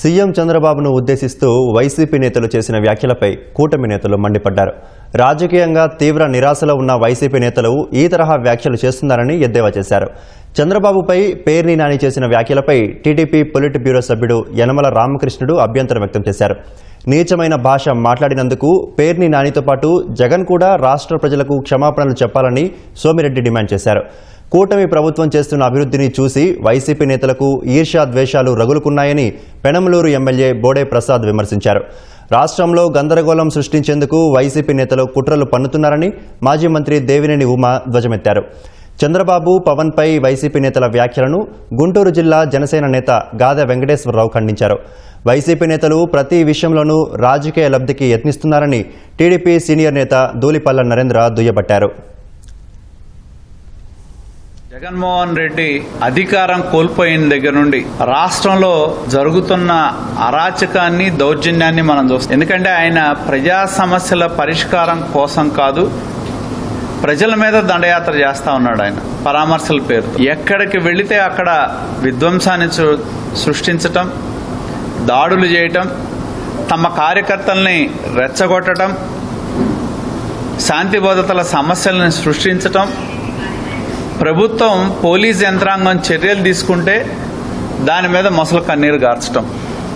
CM చంద్రబాబును ఉద్దేశిస్తూ YCP నేతలు చేసిన వ్యాఖ్యలపై కూటమి నేతలు మండిపడ్డారు. రాజకీయంగా తీవ్ర నిరాశలో ఉన్న వైసీపీ నేతలు ఈ తరహా వ్యాఖ్యలు చేస్తున్నారని ఎద్దేవా చేశారు. చంద్రబాబుపై పేర్ని నాని చేసిన వ్యాఖ్యలపై టీడీపీ పొలిట్ బ్యూరో సభ్యుడు యనమల రామకృష్ణుడు అభ్యంతరం వ్యక్తం చేశారు. నీచమైన భాష మాట్లాడినందుకు పేర్ని నానితో పాటు జగన్ కూడా రాష్ట్ర ప్రజలకు క్షమాపణలు చెప్పాలని సోమిరెడ్డి డిమాండ్ చేశారు. కూటమి ప్రభుత్వం చేస్తున్న అభివృద్ధిని చూసి వైసీపీ నేతలకు ఈర్ష్యా ద్వేషాలు రగులుకున్నాయని పెనమలూరు ఎమ్మెల్యే బోడే ప్రసాద్ విమర్శించారు. రాష్ట్రంలో గందరగోళం సృష్టించేందుకు వైసీపీ నేతలు కుట్రలు పన్నుతున్నారని మాజీ మంత్రి దేవినేని ఉమా ధ్వజమెత్తారు. చంద్రబాబు పవన్పై వైసీపీ నేతల వ్యాఖ్యలను గుంటూరు జిల్లా జనసేన నేత గాదె వెంకటేశ్వరరావు ఖండించారు. వైసీపీ నేతలు ప్రతి విషయంలోనూ రాజకీయ లబ్ధికి యత్నిస్తున్నారని టీడీపీ సీనియర్ నేత దూలిపల్ల నరేంద్ర దుయ్యబట్టారు. జగన్మోహన్ రెడ్డి అధికారం కోల్పోయిన దగ్గర నుండి రాష్ట్రంలో జరుగుతున్న అరాచకాన్ని దౌర్జన్యాన్ని మనం చూస్తాం. ఎందుకంటే ఆయన ప్రజా సమస్యల పరిష్కారం కోసం కాదు ప్రజల మీద దండయాత్ర చేస్తా ఉన్నాడు ఆయన. పరామర్శల పేరు ఎక్కడికి వెళితే అక్కడ విధ్వంసాన్ని సృ- సృష్టించటం దాడులు చేయటం తమ కార్యకర్తల్ని రెచ్చగొట్టడం శాంతి భద్రతల సమస్యలను సృష్టించటం ప్రభుత్వం పోలీస్ యంత్రాంగం చర్యలు తీసుకుంటే దాని మీద మొసలు కన్నీరు గార్చడం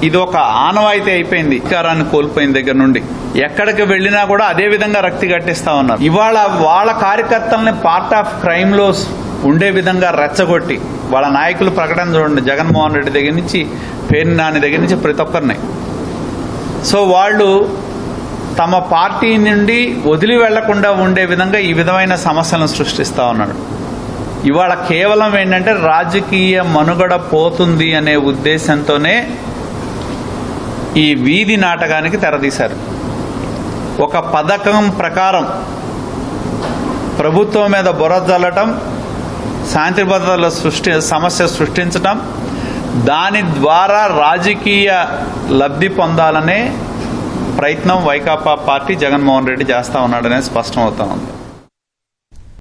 ఇది ఒక ఆనవాయితీ అయిపోయింది అధికారాన్ని కోల్పోయిన దగ్గర నుండి. ఎక్కడికి వెళ్ళినా కూడా అదే విధంగా రక్తి కట్టిస్తా ఉన్నారు. ఇవాళ వాళ్ళ కార్యకర్తల్ని పార్ట్ ఆఫ్ క్రైమ్లో ఉండే విధంగా రెచ్చగొట్టి వాళ్ళ నాయకులు ప్రకటన చూడండి జగన్మోహన్ రెడ్డి దగ్గర నుంచి పేరు నాని దగ్గర నుంచి ప్రతి ఒక్కరిని. సో వాళ్ళు తమ పార్టీ నుండి వదిలి వెళ్ళకుండా ఉండే విధంగా ఈ విధమైన సమస్యలను సృష్టిస్తా ఉన్నాడు ఇవాళ కేవలం ఏంటంటే రాజకీయ మనుగడ పోతుంది అనే ఉద్దేశంతోనే ఈ వీధి నాటకానికి తెరదీశారు. ఒక పథకం ప్రకారం ప్రభుత్వం మీద బుర్ర జల్లటం శాంతి భద్రతల సృష్టి సమస్య సృష్టించటం దాని ద్వారా రాజకీయ లబ్ధి పొందాలనే ప్రయత్నం వైకాపా పార్టీ జగన్మోహన్ రెడ్డి చేస్తా ఉన్నాడనేది స్పష్టమవుతా ఉంది.